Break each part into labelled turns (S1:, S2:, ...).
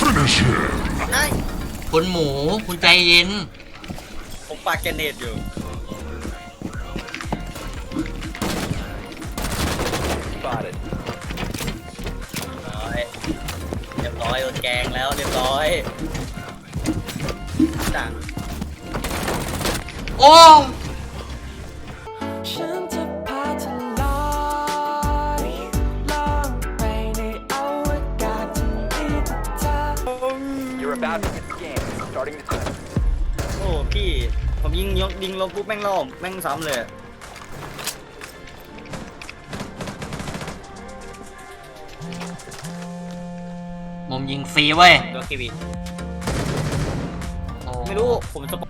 S1: Finish him.
S2: ได้
S3: คุณหมูคุณใจเย็น
S2: ผมปากแกรเนตอยู่
S4: Spotted.
S2: ร้อยเรียบร้อยโดนแกงแล้วเรียบร้อยจัง
S3: โอ้
S4: You're about to get scanned. Starting the time.
S2: โอ้พี่ผมยิงยกยิงลงปุ๊บแม่งล่อมแม่งซ้ำเลย
S3: มุมยิงฟรีเว้ย
S2: ดูทีวี
S3: โอ้
S2: ไม่รู้ผมสปอ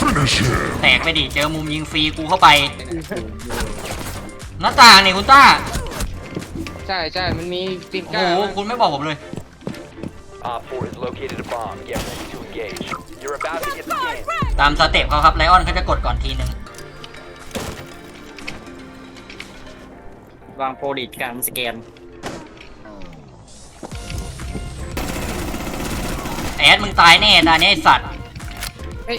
S1: Finish him.
S3: แตกไปดิ เจอมุมยิงฟรีกูเข้าไป หน้าต่างนี่คุณต้า
S5: ใช่ใช่มันมีปิง
S3: โอ้
S5: ก้า
S3: โหคุณไม่บอกผมเลย
S4: Op 4 has located a bomb. Get ready to engage. You're about to get scanned.
S3: ตามสเต็ปเขาครับไลออนเขาจะกดก่อนทีหนึ่ง
S2: วางโปรดิตการสแกน
S3: แอดมึงตายแน่ตาเนี้ยไอสัตว์
S5: เฮ้ย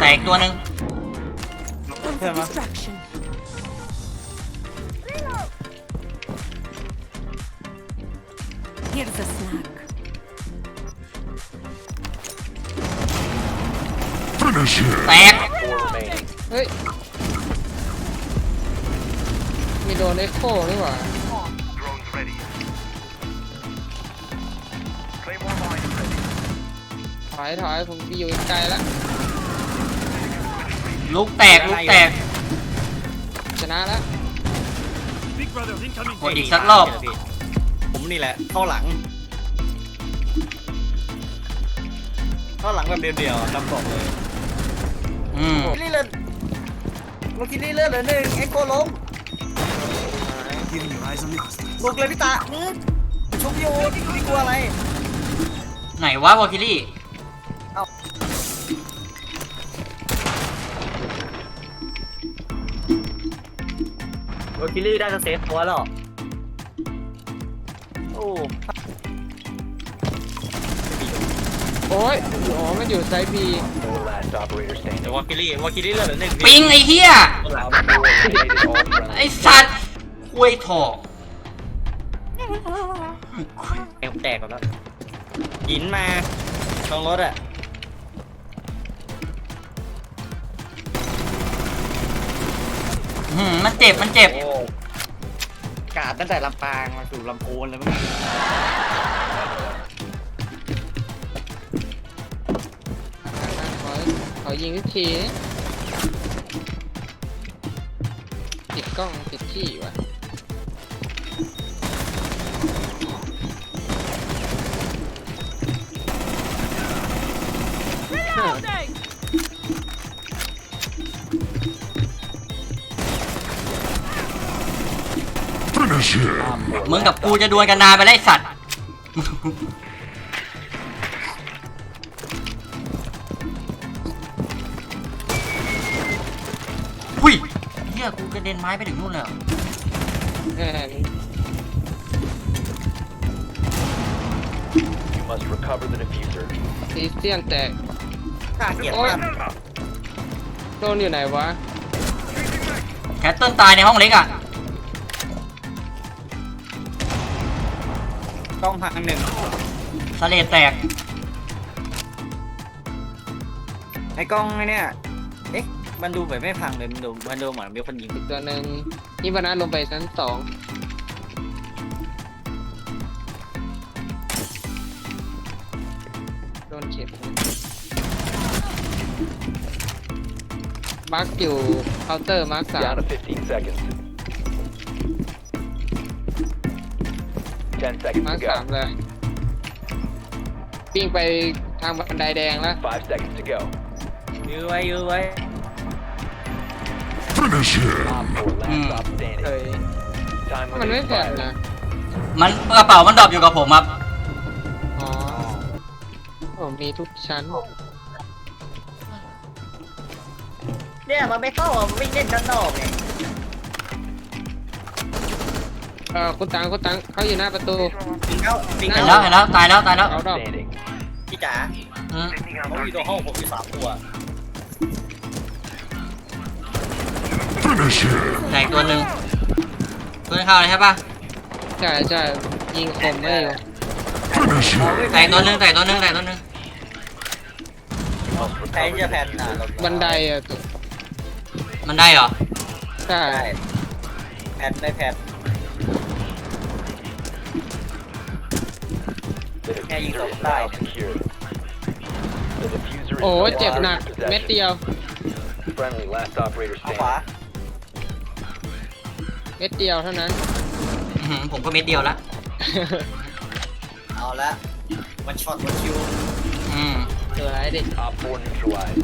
S3: แตกตัวหนึ่ง
S2: เพิ่มมา
S6: Distraction. Here's a snack.
S1: Finish him.
S3: แตก
S4: Four remaining.
S5: เฮ้ย มีโดนเอ็กโคนี่หว่า
S4: Drones ready. Claymore mine ready.
S5: ถอยถอยผมไปอยู่ไกลๆแล้ว
S3: ลูกแตกลูกแตก
S5: ชนะแล้ว
S3: กดอีกสักรอบ
S2: ผมนี่แหละเข้าหลัง เข้าหลังแบบเดียวๆรับบอกเลย
S3: อืม
S2: คิรี่เลือดเมื่อกี้นี่เลือดเหลือหนึ่งเอ็กโคล้มบุกเลยพี่ตาอื้อชุบอยู่พี่กลัวอะไร
S3: ไหนวะวอลคิลี่
S2: โอคิรี่ได้สเซฟตัวแล้วโอ้
S5: โอ้ยอ๋อมันอยู่ไซบี
S4: Four last operator
S2: เดี๋ยว
S4: standing.
S2: วอคิรี่วอคิรี่เลือดเหลือหนึ่ง
S3: ปิงไอ้เหี้ย
S4: Op 4 eliminated all
S3: ไอ้
S4: friendly.
S3: สัตว์ควยถอก
S2: แอบแตกก่อนแล้วหินมาตรงรถอะ
S3: หืมมันเจ็บมันเจ็บ
S2: โอ้กาด ตั้งแต่ลำปางมาสู่ลำพูนเลยมั้ง
S5: ขอขอยิงทุกทีติดกล้องติดที่วะ
S3: มึงกับกูจะดวลกันนานไปไอ้สัตว์ อุ้ยเฮียกูกระเด็นไม้ไปถึงนู่นเลยเหรอ
S5: แม่ง
S4: You must recover the diffuser.
S5: ซีเซียนแตก
S2: น่าเกียด
S5: โอ๊ยโดนอยู่ไหนวะ
S3: แคทเติลตายในห้องเล็กอะ
S2: กล้องพังหนึ่ง
S3: สเลดแตก
S2: ไอ้กล้องไอ้เนี่ย เอ๊ะ มันดูแบบไม่พังเลย มันดู มันดูเหมือนมีคนยิง
S5: อีกตัวหนึ่งนี่วันนั้นลงไปชั้นสองโดนเข็บมาร์กอยู่เคาน์เตอร์มาร์กสาม
S4: Down to 15 seconds. 10 seconds
S5: มาร์
S4: to
S5: กสาม
S4: go.
S5: เลยปิ้งไปทางบันไดแดงแล้ว
S4: 5 seconds to go.
S2: ยื้อไว้ยื้อไว้
S1: Finish him.
S4: Op 4 last
S3: Hmm.
S4: stop standing.
S5: เอ้ย
S4: Time
S5: มัน
S4: limit
S5: ไม่แผ่น
S4: expired.
S5: นะ
S3: มันกระเป๋ามันดรอปอยู่กับผมครับ
S5: อ๋อโอ้ผมมีทุกชั้น
S2: เนี่ยมันไม่เข้าอะมันวิ่งเล่นด้านนอกไง
S5: เออคุณตังคุณตังเขาอยู่หน้าประตู
S2: ปิงเข้าปิง
S3: เห็น
S2: เข้า
S3: แล้วเห็นแล้วตายแล้วตายแล้ว
S5: เขาดอก
S4: Standing.
S2: พี่จ๋า
S3: อืม
S2: เขาอยู่ตัวห้องผมอยู่สามตัว
S1: Finish him.
S3: แตกตัวหนึ่งตัวนี้เข้าเลยใช่ปะ
S5: ใช่ใช่ยิงคมไม่อยู่
S1: Finish him.
S3: แตกตัวหนึ่งแตกตัวหนึ่งแตกตัวหนึ่ง
S2: แพนจะแพนนะเรา
S5: บันไดอะ
S3: มันได้เหรอ
S5: ใช่
S2: ใช่แพนไม่แพน
S4: The
S2: Yeah, you
S4: diffuser
S2: go
S4: is
S2: fly.
S4: now secured. The diffuser is
S5: โอ้
S4: no
S5: เจ็บ
S4: longer
S5: หนัก
S4: in your
S5: เม็ด
S4: possession.
S5: เดียว
S4: Friendly, last operator
S2: เอาขวา
S4: standing.
S5: เม็ดเดียวเท่านั้น
S3: อื้อหือผมก็เม็ดเดียวละ
S2: เอาละวันช็อตวันคิว
S3: อืม
S5: ตัวไรดิ
S4: Op 4 neutralized.